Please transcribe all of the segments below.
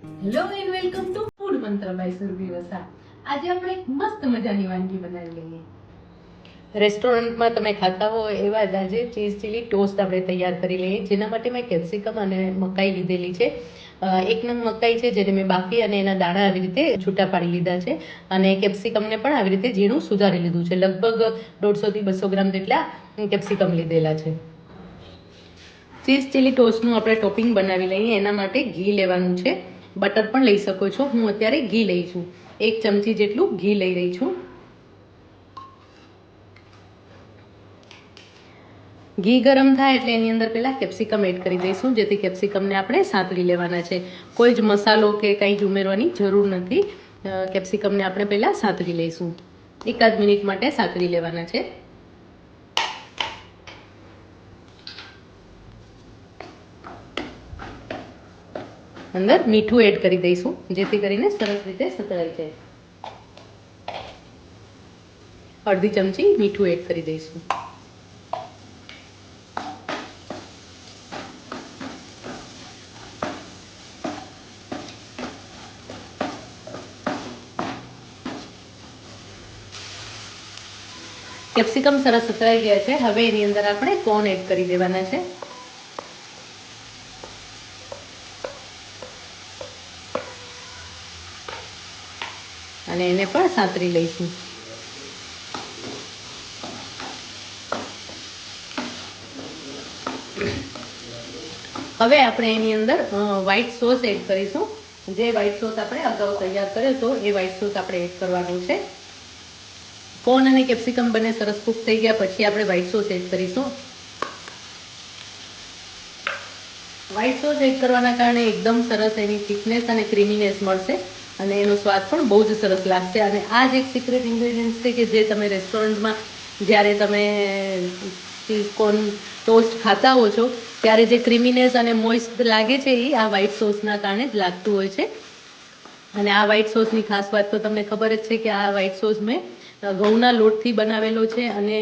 Hello and welcome to food Mantra by Surbhi Vasa આજે આપણે એક મસ્ત મજાની વાનગી બનાવી લઈએ. રેસ્ટોરન્ટમાં તમે ખાતા હો એવા જ આજે ચીઝ ચીલી ટોસ્ટ આપણે તૈયાર કરી લઈએ, જેના માટે મેં કેપ્સિકમ અને મકાઈ લીધેલી છે. એક નંગ મકાઈ છે જેને મેં બાફી અને એના દાણા આવી રીતે છૂટા પાડી લીધા છે અને કેપ્સિકમને પણ આવી રીતે ઝીણું સુધારી લીધું છે. લગભગ દોઢસોથી બસો ગ્રામ જેટલા કેપ્સિકમ લીધેલા છે. ચીઝ ચીલી ટોસ્ટનું આપણે ટોપિંગ બનાવી લઈએ, એના માટે ઘી લેવાનું છે. બટર પણ લઈ શકો છો. હું અત્યારે ઘી લઈ છું. એક ચમચી જેટલું ઘી લઈ રહી છું. ઘી ગરમ થાય એટલે એની અંદર પહેલાં કેપ્સિકમ એડ કરી દઈશું. જેથી કેપ્સિકમને આપણે સાંતળી લેવાના છે. કોઈ જ મસાલો કે કંઈ જ ઉમેરવાની જરૂર નથી. કેપ્સિકમને આપણે પહેલાં સાંતળી લઈશું. એકાદ મિનિટ માટે સાંતળી લેવાના છે. અંદર મીઠું એડ કરી દઈશું, જેથી કરીને સરસ રીતે સતળાઈ જાય. અડધી ચમચી મીઠું એડ કરી દઈશું. કેપ્સિકમ સરસ સતરાઈ ગયા છે. હવે એની અંદર આપણે કોર્ન એડ કરી દેવાના છે. અને એને પણ સાંતરી લઈશું. હવે આપણે એની અંદર વ્હાઈટ સોસ એડ કરીશું. જે વ્હાઈટ સોસ આપણે અગાઉ તૈયાર કર્યો હતો, એ વ્હાઈટ સોસ આપણે એડ કરવાનું છે. કોર્ન અને કેપ્સિકમ બંને સરસ કૂક થઈ ગયા, પછી આપણે વ્હાઈટ સોસ એડ કરીશું. વ્હાઈટ સોસ એડ કરવાના કારણે એકદમ સરસ એની થિકનેસ અને ક્રીમીનેસ મળશે. અને એનો સ્વાદ પણ બહુ જ સરસ લાગશે. અને આ જ એક સિક્રેટ ઇન્ગ્રેડિયન્ટ છે કે જે તમે રેસ્ટોરન્ટમાં જ્યારે તમે કોર્ન ટોસ્ટ ખાતા હો છો, ત્યારે જે ક્રીમીનેસ અને મોઇસ્ટ લાગે છે એ આ વ્હાઇટ સોસના કારણે જ લાગતું હોય છે. અને આ વ્હાઇટ સોસની ખાસ વાત તો તમને ખબર જ છે કે આ વ્હાઇટ સોસ મેં ઘઉંના લોટથી બનાવેલો છે અને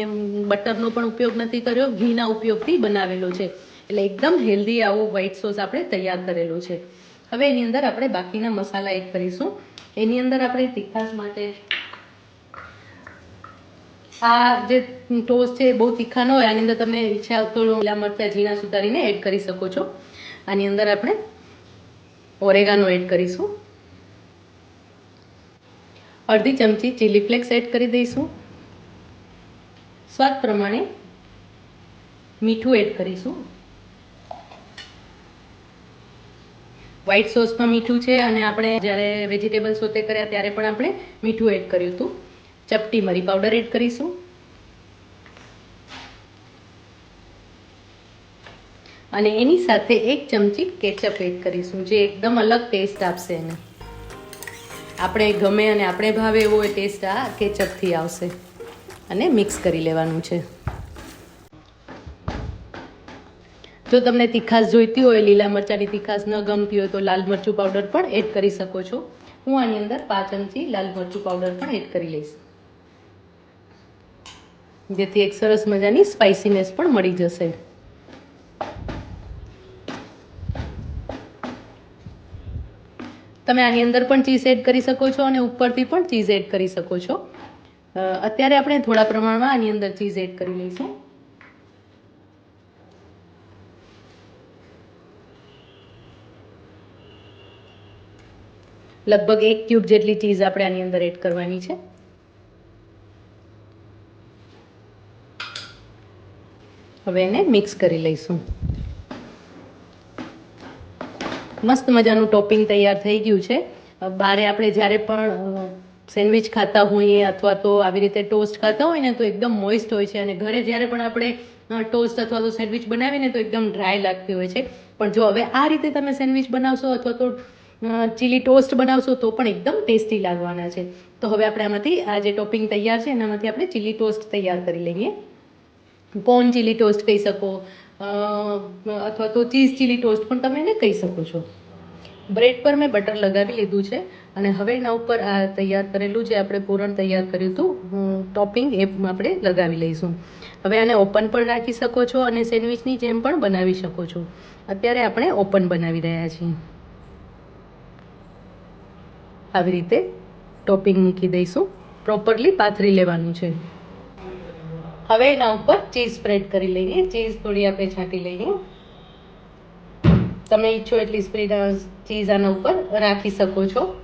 બટરનો પણ ઉપયોગ નથી કર્યો, ઘીના ઉપયોગથી બનાવેલો છે. એટલે એકદમ હેલ્ધી આવો વ્હાઇટ સોસ આપણે તૈયાર કરેલો છે. હવે એની અંદર આપણે બાકીના મસાલા એડ કરીશું. એની અંદર આપણે તીખાશ માટે આ જે ટોસ્ટ છે બહુ તીખા ન હોય, આની અંદર તમે ઈચ્છા તો લીલા મરચાં, ઝીણા સુધારીને એડ કરી શકો છો. આની અંદર આપણે ઓરેગાનો એડ કરીશું. અડધી ચમચી ચીલી ફ્લેક્સ એડ કરી દઈશું. સ્વાદ પ્રમાણે મીઠું એડ કરીશું. વ્હાઈટ સોસમાં મીઠું છે અને આપણે જ્યારે વેજીટેબલ સોતે કર્યા ત્યારે પણ આપણે મીઠું એડ કર્યું હતું. ચપટી મરી પાવડર એડ કરીશું. અને એની સાથે એક ચમચી કેચઅપ એડ કરીશું, જે એકદમ અલગ ટેસ્ટ આપશે એને. આપણે ગમે અને આપણે ભાવે એવો એ ટેસ્ટ આ કેચઅપથી આવશે. અને મિક્સ કરી લેવાનું છે. જો તમને તીખાશ જોઈતી હોય, લીલા મરચાંની તીખાશ ન ગમતી હોય તો લાલ મરચું પાવડર પણ એડ કરી શકો છો. હું આની અંદર પાંચ ચમચી લાલ મરચું પાવડર પણ એડ કરી લઈશ. જેથી એક સરસ મજાની સ્પાઇસીનેસ પણ મળી જશે. તમે આની અંદર પણ ચીઝ એડ કરી શકો છો અને ઉપરથી પણ ચીઝ એડ કરી શકો છો. અત્યારે આપણે થોડા પ્રમાણમાં આની અંદર ચીઝ એડ કરી લઈશું. લગભગ એક ક્યુબ જેટલી ચીઝ આપણે આની અંદર એડ કરવાની છે. હવે એને મિક્સ કરી લઈશું. મસ્ત મજાનું ટોપિંગ તૈયાર થઈ ગયું છે. બારે આપણે જ્યારે પણ સેન્ડવિચ ખાતા હોઈએ અથવા તો આવી રીતે ટોસ્ટ ખાતા હોય ને તો એકદમ મોઇસ્ટ હોય છે અને ઘરે જ્યારે પણ આપણે ટોસ્ટ અથવા તો સેન્ડવિચ બનાવીને તો એકદમ ડ્રાય લાગતી હોય છે. પણ જો હવે આ રીતે તમે સેન્ડવિચ બનાવશો અથવા તો ચીલી ટોસ્ટ બનાવશો તો પણ એકદમ ટેસ્ટી લાગવાના છે. તો હવે આપણે આમાંથી આ જે ટોપિંગ તૈયાર છે એનામાંથી આપણે ચીલી ટોસ્ટ તૈયાર કરી લઈએ. કોર્ન ચીલી ટોસ્ટ કહી શકો અથવા તો ચીઝ ચીલી ટોસ્ટ પણ તમે એને કહી શકો છો. બ્રેડ પર મેં બટર લગાવી લીધું છે અને હવે એના ઉપર આ તૈયાર કરેલું જે આપણે પૂરણ તૈયાર કર્યું હતું ટોપિંગ એ આપણે લગાવી લઈશું. હવે આને ઓપન પણ રાખી શકો છો અને સેન્ડવિચની જેમ પણ બનાવી શકો છો. અત્યારે આપણે ઓપન બનાવી રહ્યા છીએ. આવી રીતે ટોપિંગ મૂકી દઈશું. પ્રોપરલી પાથરી લેવાનું છે. હવે એના ઉપર ચીઝ સ્પ્રેડ કરી લઈએ. ચીઝ થોડી આપણે છાંટી લઈએ. તમે ઈચ્છો એટલી સ્પ્રેડ ચીઝ આના ઉપર રાખી શકો છો.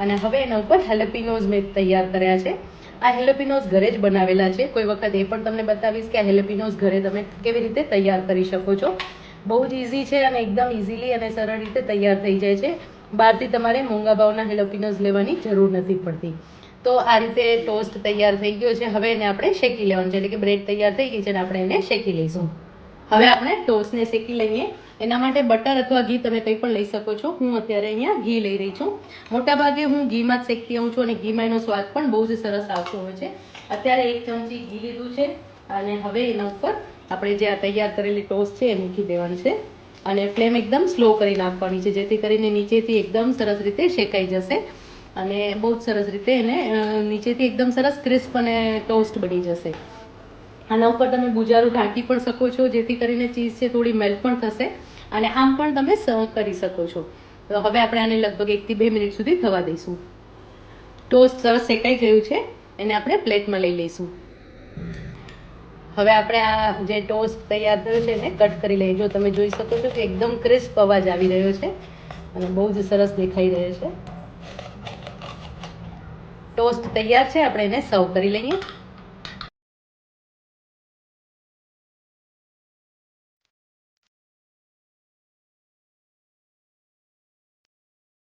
અને હવે એના ઉપર હેલેપિનોઝ મેં તૈયાર કર્યા છે. આ હેલેપિનોઝ ઘરે જ બનાવેલા છે. કોઈ વખત એ પણ તમને બતાવીશ કે આ હેલેપિનોઝ ઘરે તમે કેવી રીતે તૈયાર કરી શકો છો. બહુ જ ઇઝી છે અને એકદમ ઇઝીલી અને સરળ રીતે તૈયાર થઈ જાય છે. બહારથી તમારે મોંઘા ભાવના હેલોપિનોઝ લેવાની જરૂર નથી પડતી. તો આ રીતે ટોસ્ટ તૈયાર થઈ ગયો છે. હવે એને આપણે શેકી લેવાનું છે. એટલે કે બ્રેડ તૈયાર થઈ ગઈ છે અને આપણે એને શેકી લઈશું. હવે આપણે ટોસ્ટને શેકી લઈએ. એના માટે બટર અથવા ઘી તમે કંઈ પણ લઈ શકો છો. હું અત્યારે અહીંયા ઘી લઈ રહી છું. મોટા ભાગે હું ઘીમાં જ શેકતી આવું છું અને ઘીમાં એનો સ્વાદ પણ બહુ જ સરસ આવતો હોય છે. અત્યારે એક ચમચી ઘી લીધું છે અને હવે એના ઉપર આપણે જે આ તૈયાર કરેલી ટોસ્ટ છે એ મૂકી દેવાનું છે. અને ફ્લેમ એકદમ સ્લો કરી નાખવાની છે, જેથી કરીને નીચેથી એકદમ સરસ રીતે શેકાઈ જશે અને બહુ જ સરસ રીતે એને નીચેથી એકદમ સરસ ક્રિસ્પ અને ટોસ્ટ બની જશે. આના ઉપર તમે બુજારું ઢાંકી પણ શકો છો, જેથી કરીને ચીઝ છે થોડી મેલ્ટ પણ થશે અને આમ પણ તમે સર્વ કરી શકો છો. તો હવે આપણે આને લગભગ એકથી બે મિનિટ સુધી થવા દઈશું. ટોસ્ટ સરસ શેકાઈ ગયું છે, એને આપણે પ્લેટમાં લઈ લઈશું. હવે આપણે આ જે ટોસ્ટ તૈયાર થયો છે એને કટ કરી લઈએ. જો તમે જોઈ શકો છો કે એકદમ ક્રિસ્પ અવાજ આવી રહ્યો છે અને બહુ જ સરસ દેખાઈ રહ્યો છે. ટોસ્ટ તૈયાર છે, આપણે એને સર્વ કરી લઈએ.